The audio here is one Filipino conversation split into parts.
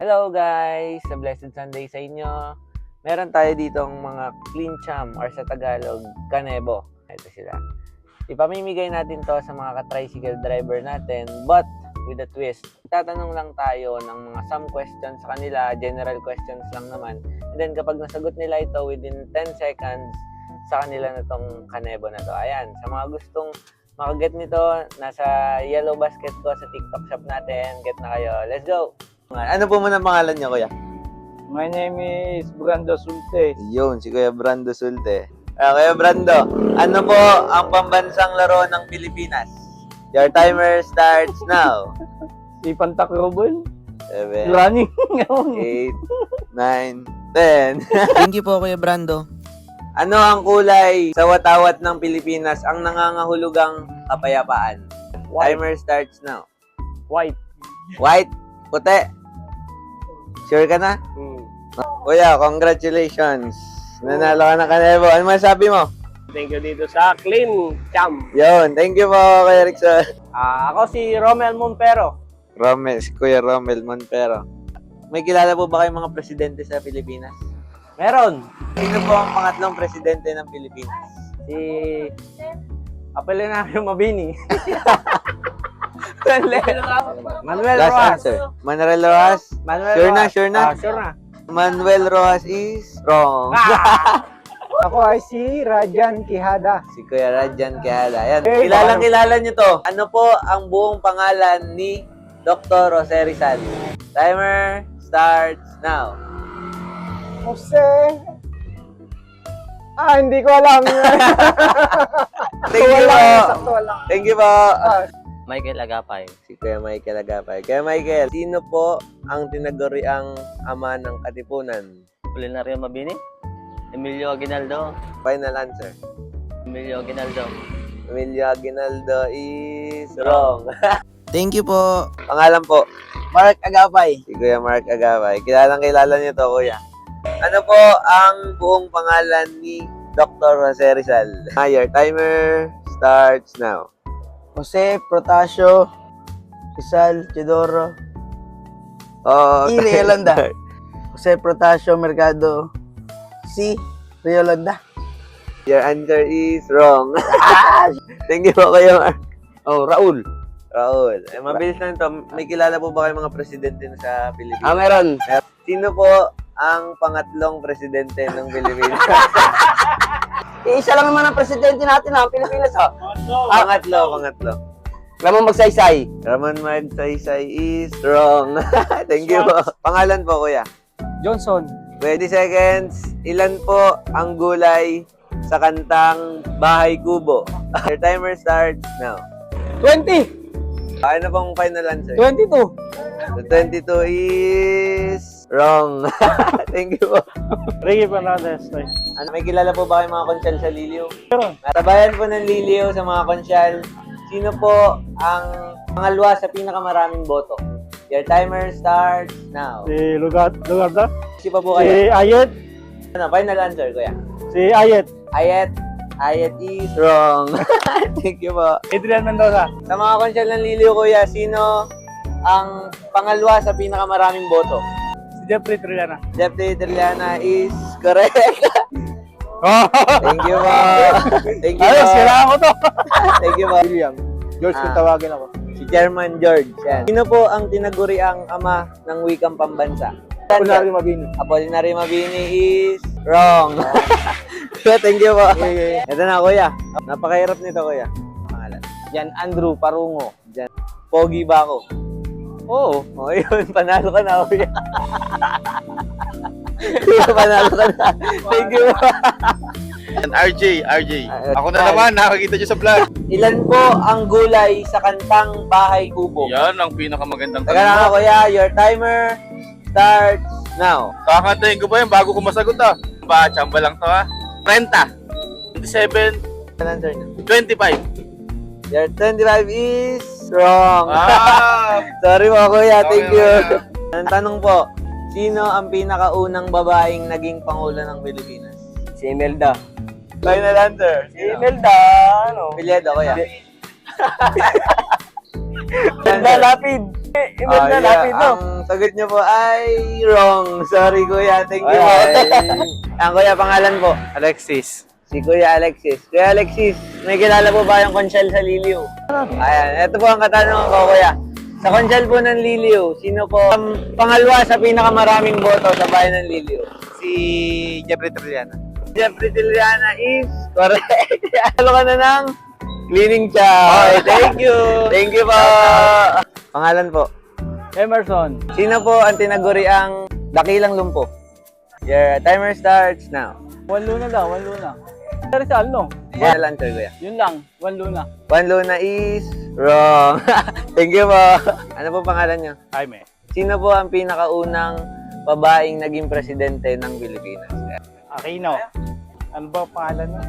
Hello guys! Sa Blessed Sunday sa inyo. Meron tayo ditong mga clean cham or sa Tagalog, kanebo. Ito sila. Ipamimigay natin to sa mga ka-tricycle driver natin but with a twist. Tatanong lang tayo ng mga some questions sa kanila, general questions lang naman. And then kapag nasagot nila ito within 10 seconds, sa kanila na tong kanebo na to. Ayan, sa mga gustong makaget nito, nasa yellow basket ko sa TikTok shop natin. Get na kayo. Let's go! Ano po muna pangalan niyo, kuya? My name is Brando Sulte. Yun, si Kuya Brando Sulte. Ah, Kuya Brando, ano po ang pambansang laro ng Pilipinas? Your timer starts now. Si Pantakrobol. 7, Running. 8, 9, 10. Thank you po, Kuya Brando. ano ang kulay sa watawat ng Pilipinas ang nangangahulugang kapayapaan? White. Timer starts now. White. White, puti. Sure ka na? Hmm. Kuya, congratulations. Nanalo ka ng kanebo. Ano masabi mo? Thank you dito sa Clean Cham. Yun, thank you po, Kuya Rickson. Ah, ako si Romel Montero. Romel, si Kuya Romel Montero. May kilala po ba kayong mga presidente sa Pilipinas? Meron. Sino po ang pangatlong presidente ng Pilipinas? Si Apolinario Mabini. Manuel Last Rojas. answer. Manuel Rojas? Manuel Sure na, Rojas. sure na? Ah, sure na. Manuel Rojas is wrong. Ah! Ako ay si Rajan Quijada. si Kuya Rajan Quijada. Ayan, Eh, kilalang kilala nyo to. Ano po ang buong pangalan ni Dr. Jose Rizal? Timer starts now. Jose. Ah, hindi ko alam. Thank you po. sakto wala. Thank you po. Ah, Michael Agapay. Si Kuya Michael Agapay. Kuya Michael, sino po ang tinaguriang ama ng katipunan? Culinario Mabini. Emilio Aguinaldo. Final answer. Emilio Aguinaldo. Emilio Aguinaldo is wrong. Thank you po. Pangalan po, Mark Agapay. si Kuya Mark Agapay. Kilalang kilala niyo to, Kuya. Ano po ang buong pangalan ni Dr. Jose Rizal? Your timer starts now. Jose Protasio. Rizal Chidoro. Oh, Y. Yolanda. Jose Protasio Mercado. Si Riolanda. Your answer is wrong. Thank you po kayo, Mark. Oh, Raul. Raul. Eh, mabilis lang to. May kilala po ba kayong mga presidente na sa Pilipinas? Ah, meron. Sino po ang pangatlong presidente ng Pilipinas? Isa lang naman ang presidente natin ha, ang Pilipinas ha. pangatlo, pangatlo. Ramon Magsaysay. Ramon Magsaysay is wrong. Thank you po. Pangalan po, kuya. Johnson. 20 seconds. Ilan po ang gulay sa kantang Bahay Kubo? Your timer starts now. 20. Ano pong final answer? 22. The 22 is wrong. Thank you po. Ricky Fernandez. Ano, may kilala po ba kayong mga konsyal sa Liliw? Meron. Natabayan po ng Liliw sa mga konsyal. Sino po ang pangalwa sa pinakamaraming boto? Your timer starts now. Si Lugar, Lugarda. Si pa po kayo. Si Ayet. Ano, final answer, kuya. Si Ayet. Ayet. Ayet is wrong. Thank you po. Adrian Mendoza. Sa mga konsyal ng Liliw, kuya, sino ang pangalwa sa pinakamaraming boto? Jeffrey Triana. Jeffrey Triana is correct. Thank you po. Thank you Ayos, kailangan ko to. Thank you po. William. George, Ah. kung tawagin ako. Si Chairman George. Yan. Sino po ang tinaguriang ama ng wikang pambansa? Kunwari Mabini. Apolinary Mabini is wrong. Thank you po. Ito na, kuya. Napakahirap nito, kuya. Pangalan. Yan, Andrew Parungo. Pogi ba ako? Oo. O, yun. Panalo ka na, kuya. Panalo ka na. Thank you. Yan, RJ, RJ. Ah, Ako na naman, nakakita nyo sa vlog. Ilan po ang gulay sa kantang Bahay Kubo? Yan ang pinakamagandang tanong mo. kuya. Your timer starts now. Kakantayin ko ba yan bago ko masagot ah? Ba, chamba lang to ah. 30, 27, Ano answer niyo? 25. Your 25 is wrong. Ah! Sorry po, kuya. Okay, Thank you. okay. Ang tanong po, sino ang pinakaunang babaeng naging pangulo ng Pilipinas? Si Imelda. Final answer. Si Imelda, ano? Pilyedo, kuya. Imelda Lapid. Iba na lapit no. Ang sagot niyo po ay wrong. Sorry kuya, thank you po. ang kuya, pangalan po? Alexis. Si Kuya Alexis. Kuya Alexis, may kilala po ba yung konsyal sa Liliw? Ayan, ito po ang katanungan ko, Kuya. Sa konsyal po ng Liliw, sino po ang pangalawa sa pinakamaraming boto sa bayan ng Liliw? Si Jeffrey Trilliana. Jeffrey Tiliana is correct. Halo ka na ng cleaning chow. thank you. Thank you po. Pangalan po. Emerson. Sino po ang tinaguri ang dakilang lumpo? Your timer starts now. One Luna daw, One Luna. Rizal, no? Final answer, Kuya. Yun lang, One Luna. Juan Luna is wrong. Thank you po. Ano po pangalan niyo? Jaime. Sino po ang pinakaunang babaeng naging presidente ng Pilipinas? Aquino. Ano ba pangalan mo?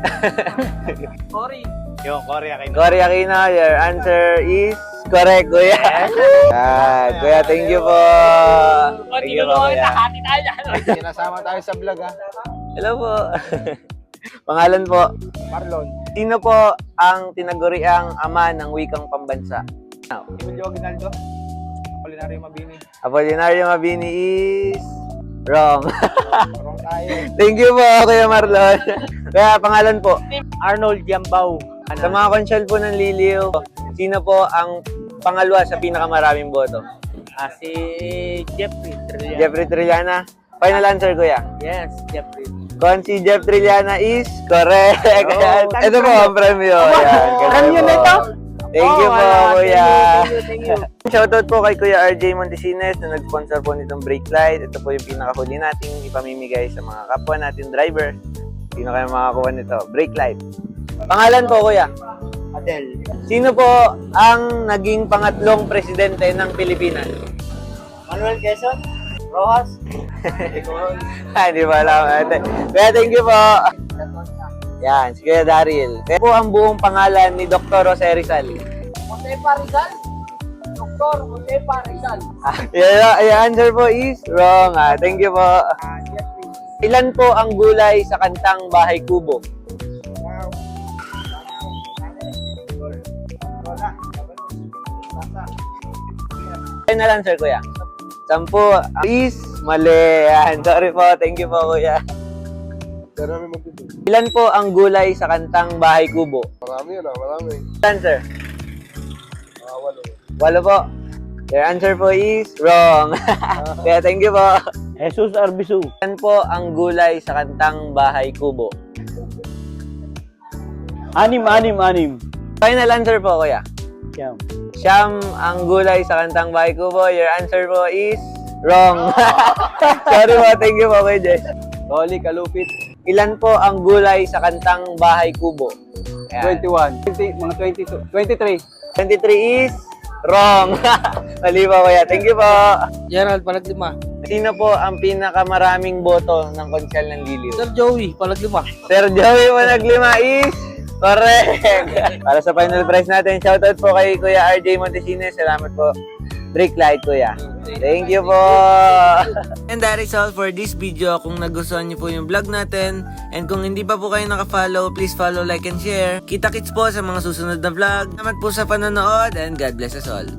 Cory. Yung Cory Aquino. Cory Aquino, your answer is correct, Kuya. Ah, Kuya, thank you po. Thank you po, Kuya. Sinasama tayo sa vlog ha. Hello po. Pangalan po. Marlon. Sino po ang tinaguriang ama ng wikang pambansa? Emilio Aguinaldo. Apolinario Mabini. Apolinario Mabini is wrong. Marong tayo. Thank you po, Kuya Marlon. Kaya pangalan po. Arnold Jambao. Sa mga konsyal po ng Liliw, sino po ang pangalawa sa pinakamaraming boto? Ah, si Jeffrey Trilliana. Jeffrey Trillana. Final answer, Kuya. Yes, Jeffrey. Kung si Jeff Trillana is correct. Thanks, ito po ang premyo. Ayan, premyo na ito? Thank you Oh, po. Kuya. Thank you, thank you, thank Shoutout po kay Kuya RJ Montesines na nag-sponsor po nitong brake light. Ito po yung pinakahuli nating ipamimigay sa mga kapwa natin driver. Sino kayo makakuha nito? Brake light. Pangalan po, Kuya. Adel. Sino po ang naging pangatlong presidente ng Pilipinas? Manuel Quezon. Rojas. Ah, Hindi ba alam. Ate. Kaya thank you po. Yan, si Kuya Daryl. Kaya po ang buong pangalan ni Dr. Jose Rizal. Josepa Rizal. Doktor Josepa Rizal. Yung yung answer po is wrong. Ah. Thank you po. Ilan po ang gulay sa kantang Bahay Kubo? Final answer, kuya. Sampu is mali. Yan. Sorry po. Thank you po, kuya. Marami magtito. Ilan po ang gulay sa kantang Bahay Kubo? Marami yun ah, marami. Answer. Ah, walo. Walo po. Your answer po is wrong. Kaya thank you po. Jesus Arbisu. Ilan po ang gulay sa kantang Bahay Kubo? Anim, anim, anim. Final answer po, kuya. Siyam. Siyam ang gulay sa kantang Bahay Kubo. Your answer po is wrong. Sorry po. Thank you po, kuya Jess. Rolly Kalupit. Ilan po ang gulay sa kantang Bahay Kubo? Ayan. 21. 20, mga 22. 23. 23 is wrong. Mali po, kuya. Thank you po. Gerald Palaglima. Sino po ang pinakamaraming boto ng konsyal ng Liliw? Sir Joey Palaglima. Sir Joey Managlima is correct. Para sa final prize natin, shoutout po kay Kuya RJ Montesines. Salamat po. Break light, Kuya. Thank you po. And that is all for this video. Kung nagustuhan niyo po yung vlog natin, and kung hindi pa po kayo naka-follow, please follow, like, and share. Kita-kits po sa mga susunod na vlog. Salamat po sa panonood, and God bless us all.